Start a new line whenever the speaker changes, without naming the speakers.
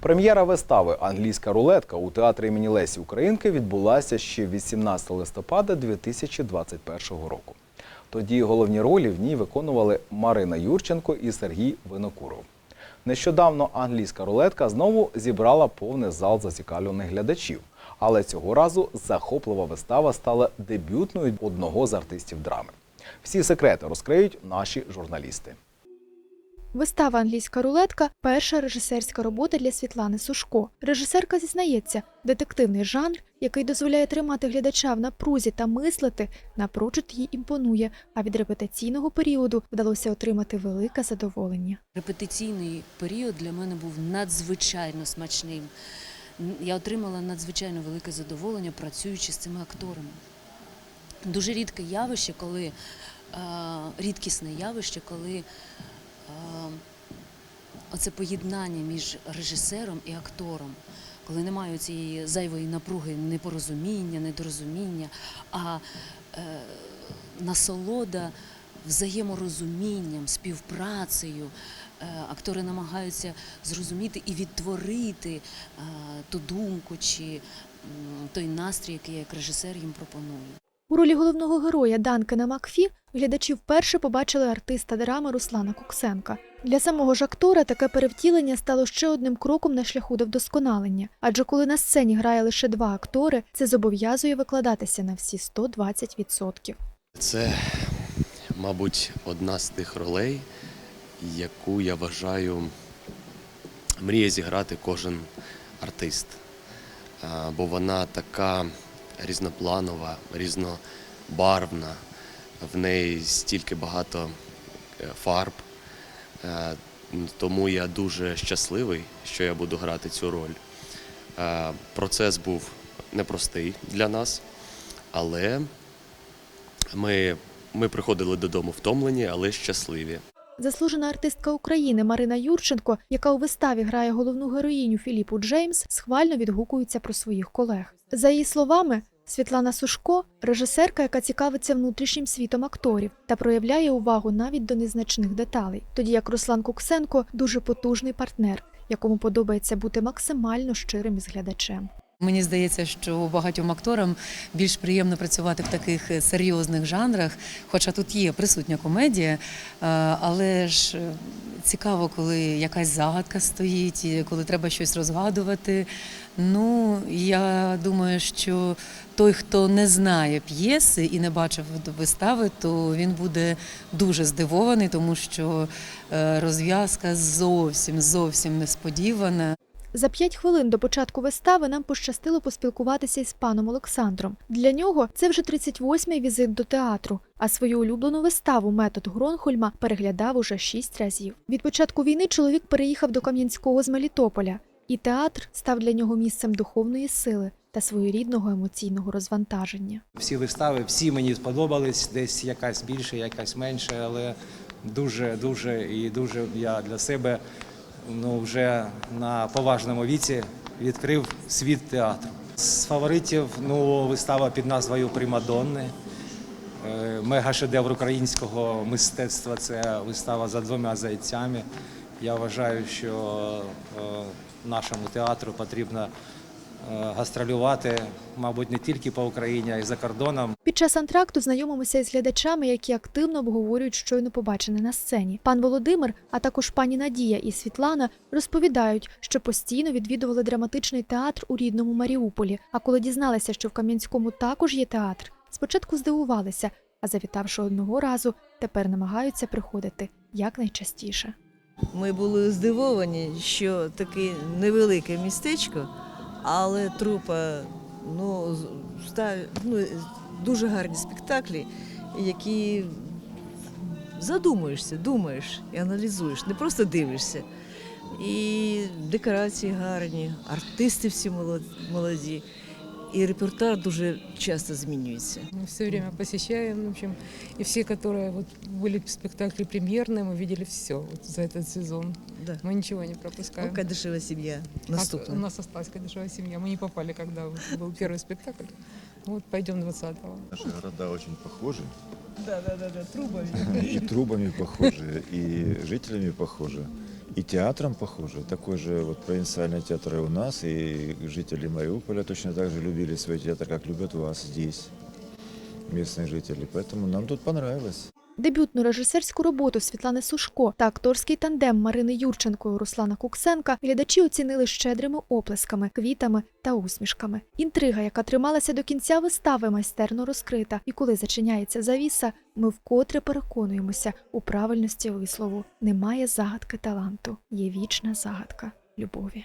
Прем'єра вистави Англійська рулетка у театрі імені Лесі Українки відбулася ще 18 листопада 2021 року. Тоді головні ролі в ній виконували Марина Юрченко і Сергій Винокуров. Нещодавно англійська рулетка знову зібрала повний зал зацікавлених глядачів. Але цього разу захоплива вистава стала дебютною одного з артистів драми. Всі секрети розкриють наші журналісти.
Вистава Англійська рулетка перша режисерська робота для Світлани Сушко. Режисерка зізнається, детективний жанр, який дозволяє тримати глядача в напрузі та мислити, напрочуд їй імпонує. А від репетиційного періоду вдалося отримати велике задоволення.
Репетиційний період для мене був надзвичайно смачним. Я отримала надзвичайно велике задоволення, працюючи з цими акторами. Дуже рідке явище, коли рідкісне явище, коли оце поєднання між режисером і актором, коли немає цієї зайвої напруги, непорозуміння, недорозуміння, а е, насолода взаєморозумінням, співпрацею. Е, Актори намагаються зрозуміти і відтворити е, ту думку чи той настрій, який як режисер їм пропоную.
У ролі головного героя Данкена Макфі глядачі вперше побачили артиста драми Руслана Куксенка. Для самого ж актора таке перевтілення стало ще одним кроком на шляху до вдосконалення. Адже коли на сцені грає лише два актори, це зобов'язує викладатися на всі 120%.
Це, мабуть, одна з тих ролей, яку я вважаю мріє зіграти кожен артист. Бо вона така різнопланова, різнобарвна, в неї стільки багато е, фарб. Е, Тому я дуже щасливий, що я буду грати цю роль. Е, Процес був непростий для нас, але ми, ми приходили додому втомлені, але щасливі.
Заслужена артистка України Марина Юрченко, яка у виставі грає головну героїню Філіпу Джеймс, схвально відгукується про своїх колег. За її словами, Світлана Сушко режисерка, яка цікавиться внутрішнім світом акторів та проявляє увагу навіть до незначних деталей, тоді як Руслан Куксенко дуже потужний партнер, якому подобається бути максимально щирим із глядачем.
Мені здається, що багатьом акторам більш приємно працювати в таких серйозних жанрах, хоча тут є присутня комедія, е, але ж е, цікаво, коли якась загадка стоїть, коли треба щось розгадувати. Ну, я думаю, що той, хто не знає п'єси і не бачив вистави, то він буде дуже здивований, тому що е, розв'язка зовсім зовсім несподівана.
За п'ять хвилин до початку вистави нам пощастило поспілкуватися із паном Олександром. Для нього це вже 38-й візит до театру, а свою улюблену виставу метод Гронхольма переглядав уже шість разів. Від початку війни чоловік переїхав до Кам'янського з Мелітополя, і театр став для нього місцем духовної сили та своєрідного емоційного розвантаження.
Всі вистави, всі мені сподобались, десь якась більше, якась менше, але дуже, дуже і дуже я для себе ну, вже на поважному віці відкрив світ театру. З фаворитів ну, вистава під назвою Примадонни. Е, Мега-шедевр українського мистецтва це вистава за двома зайцями. Я вважаю, що е, нашому театру потрібно е, гастролювати, мабуть, не тільки по Україні, а й за кордоном.
Під час антракту знайомимося із глядачами, які активно обговорюють щойно побачене на сцені. Пан Володимир, а також пані Надія і Світлана розповідають, що постійно відвідували драматичний театр у рідному Маріуполі. А коли дізналися, що в Кам'янському також є театр, спочатку здивувалися, а завітавши одного разу, тепер намагаються приходити якнайчастіше.
Ми були здивовані, що таке невелике містечко, але трупа ну, ну, дуже гарні спектаклі, які задумуєшся, думаєш і аналізуєш, не просто дивишся. І декорації гарні, артисти всі молод- молоді. І репертуар дуже часто змінюється.
Мы все время посещаем, в общем, и все, которые вот были спектакли премьерные, мы видели все вот за этот сезон.
Да.
Мы ничего не пропускаем.
Ну, Кадышева сім'я
А
наступна.
У нас осталась «Кадышева семья». Мы не попали, когда был первый спектакль. Вот пойдем 20-го.
Наши города очень похожи,
Да, да, да, да, трубами.
и трубами похожи, и жителями похожи. И театром похожи. Такой же вот провинциальный театр и у нас, и жители Мариуполя точно так же любили свой театр, как любят вас здесь, местные жители. Поэтому нам тут понравилось.
Дебютну режисерську роботу Світлани Сушко та акторський тандем Марини Юрченко і Руслана Куксенка глядачі оцінили щедрими оплесками, квітами та усмішками. Інтрига, яка трималася до кінця вистави, майстерно розкрита. І коли зачиняється завіса, ми вкотре переконуємося у правильності вислову: немає загадки таланту, є вічна загадка любові.